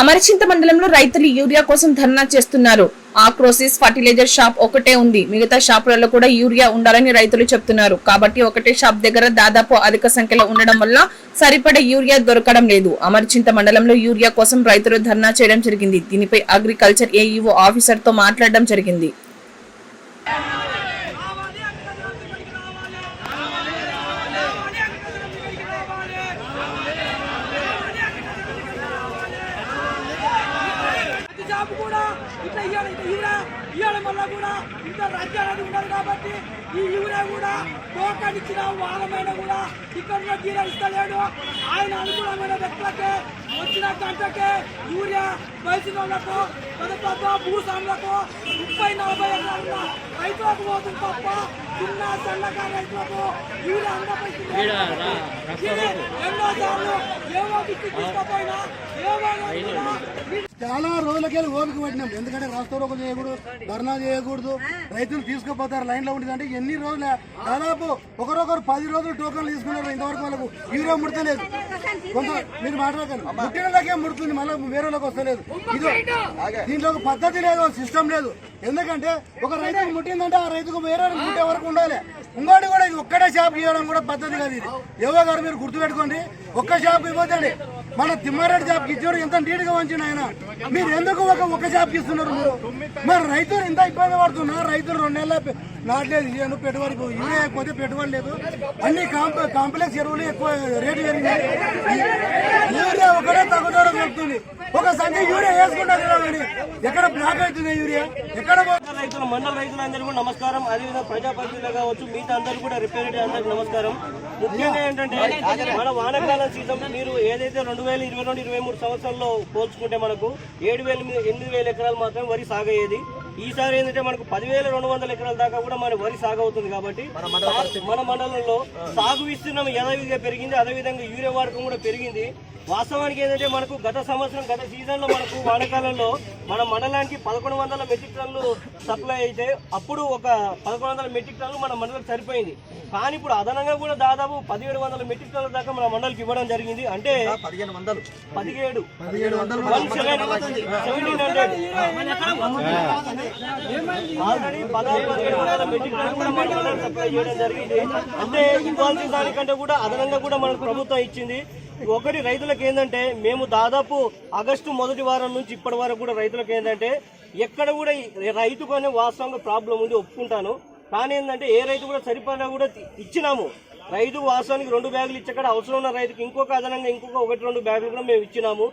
అమరచింత మండలంలో రైతులు యూరియా కోసం ధర్నా చేస్తున్నారు. ఆక్రోసిస్ ఫర్టిలైజర్ షాప్ ఒకటే ఉంది. మిగతా షాపులలో కూడా యూరియా ఉండాలని రైతులు చెప్తున్నారు. కాబట్టి ఒకటే షాప్ దగ్గర దాదాపు అధిక సంఖ్యలో ఉండడం వల్ల సరిపడే యూరియా దొరకడం లేదు. అమరచింత మండలంలో యూరియా కోసం రైతులు ధర్నా చేయడం జరిగింది. దీనిపై అగ్రికల్చర్ ఏఈఓ ఆఫీసర్తో మాట్లాడడం జరిగింది. జాబ్ కూడా ఇట్లా ఇవ్వడం ఇట్లా యూరియా ఇవ్వడం వల్ల కూడా. ఇంత రాజ్యాలు ఉండదు కాబట్టి ఈ యూరియా కూడా టోకన్ ఇచ్చిన వారమైన కూడా ఇక్కడ ఉన్న డీలర్ ఇస్తలేడు. ఆయన అనుకూలమైన వ్యక్తులకే వచ్చిన గంటకే యూరియా వయసులో వాళ్ళకు పెద్ద భూస్వాములకు ముప్పై నలభై ఎకరాల రైతులకు పోతుంది తప్ప చిన్న సన్నగా రైతులకు యూరియా అందపై ఎన్నో సార్లు దిక్కు తీసుకపోయినా కూడా చాలా రోజులకెళ్ళి ఓపిక పట్టినాం. ఎందుకంటే రాష్ట్రంలో చేయకూడదు ధర్నా చేయకూడదు రైతులు తీసుకుపోతారు లైన్లో ఉంటుంది అంటే ఎన్ని రోజులు? దాదాపు ఒకరొకరు పది రోజులు టోకన్లు తీసుకున్నారు ఇంతవరకు వాళ్ళకు యూరియా ముడతలేదు. కొంత మీరు మాట్లాడకండి. ముట్టినకే ముడుతుంది మళ్ళీ వేరేలోకి వస్తలేదు. ఇది దీంట్లో ఒక పద్ధతి లేదు సిస్టమ్ లేదు. ఎందుకంటే ఒక రైతుకు ముట్టిందంటే ఆ రైతుకు వేరే ముట్టే వరకు ఉండాలి. ఇంకోటి కూడా ఇది ఒక్కటే షాప్ ఇవ్వడం కూడా పద్ధతి కాదు ఇది. యోగా గారు మీరు గుర్తుపెట్టుకోండి. ఒక్క షాప్ ఇవ్వద్దండి. మన తిమ్మారెడ్డి షాప్కి ఇచ్చాడు ఎంత నీట్గా వంచిన ఆయన. మీరు ఎందుకు ఒక ఒక షాప్కి ఇస్తున్నారు మీరు? మరి రైతులు ఇంత ఇబ్బంది పడుతున్నారు. రైతులు రెండు నెలల నాట్లేదు ఇయ్యను పెట్టుబడి యూరియా ఎక్కువ పెట్టుబడి లేదు. అన్ని కాంప్లెక్స్ ఎరువులు ఎక్కువ రేటు పెరిగింది ఒక సంఖ్య యూరియా వేసుకుంటారు ఎక్కడ బ్లాక్ అవుతుంది యూరియా? ఎక్కడ రైతుల మండల రైతులందరూ కూడా నమస్కారం. అదేవిధంగా ప్రజాప్రతినిధులు కావచ్చు మిగతా అందరూ కూడా రిప్రజెంటేటివ్ అందరికి నమస్కారం. ముఖ్యంగా ఏంటంటే మన వానాకాలం సీజన్ మీరు ఏదైతే రెండు వేల ఇరవై రెండు ఇరవై మూడు సంవత్సరాల్లో పోల్చుకుంటే మనకు ఏడు వేల మీద ఎనిమిది వేల ఎకరాలు మాత్రమే వరి సాగయ్యేది. ఈసారి ఏంటంటే మనకు పదివేల రెండు వందల ఎకరాల దాకా కూడా మన వరి సాగు అవుతుంది కాబట్టి మన మండలంలో సాగు విస్తీర్ణం యథావిధిగా పెరిగింది. అదేవిధంగా యూరియా వాడకం కూడా పెరిగింది. వాస్తవానికి ఏంటంటే మనకు గత సంవత్సరం గత సీజన్లో మనకు వానాకాలంలో మన మండలానికి పదకొండు వందల మెట్రిక్ టన్నులు సప్లై అయితే అప్పుడు ఒక పదకొండు వందల మెట్రిక్ టన్నులు మన మండలికి సరిపోయింది. కానీ ఇప్పుడు అదనంగా కూడా దాదాపు పదిహేడు వందల మెట్రిక్ టన్నుల దాకా మన మండలికి ఇవ్వడం జరిగింది. అంటే పదిహేడు. వందలు పదిహేడు ఆల్రెడీ పదహారు పదిహేడు వందల మెట్రిక్ కూడా మన సప్లై చేయడం జరిగింది. అంటే ఇవ్వాల్సిన దానికంటే కూడా అదనంగా కూడా మనకు ప్రభుత్వం ఇచ్చింది. ఒకటి రైతులకు ఏంటంటే మేము దాదాపు ఆగస్టు మొదటి వారం నుంచి ఇప్పటి వరకు కూడా రైతులకు ఏంటంటే ఎక్కడ కూడా రైతుకునే రైతుకు అనే వాస్తవంగా ప్రాబ్లం ఉంది ఒప్పుకుంటాను. కానీ ఏంటంటే ఏ రైతు కూడా సరిపడా కూడా ఇచ్చినాము. రైతు వాస్తవానికి రెండు బ్యాగులు ఇచ్చక్కడ అవసరం ఉన్న రైతుకి ఇంకొక అదనంగా ఇంకొక ఒకటి రెండు బ్యాగులు కూడా మేము ఇచ్చినాము.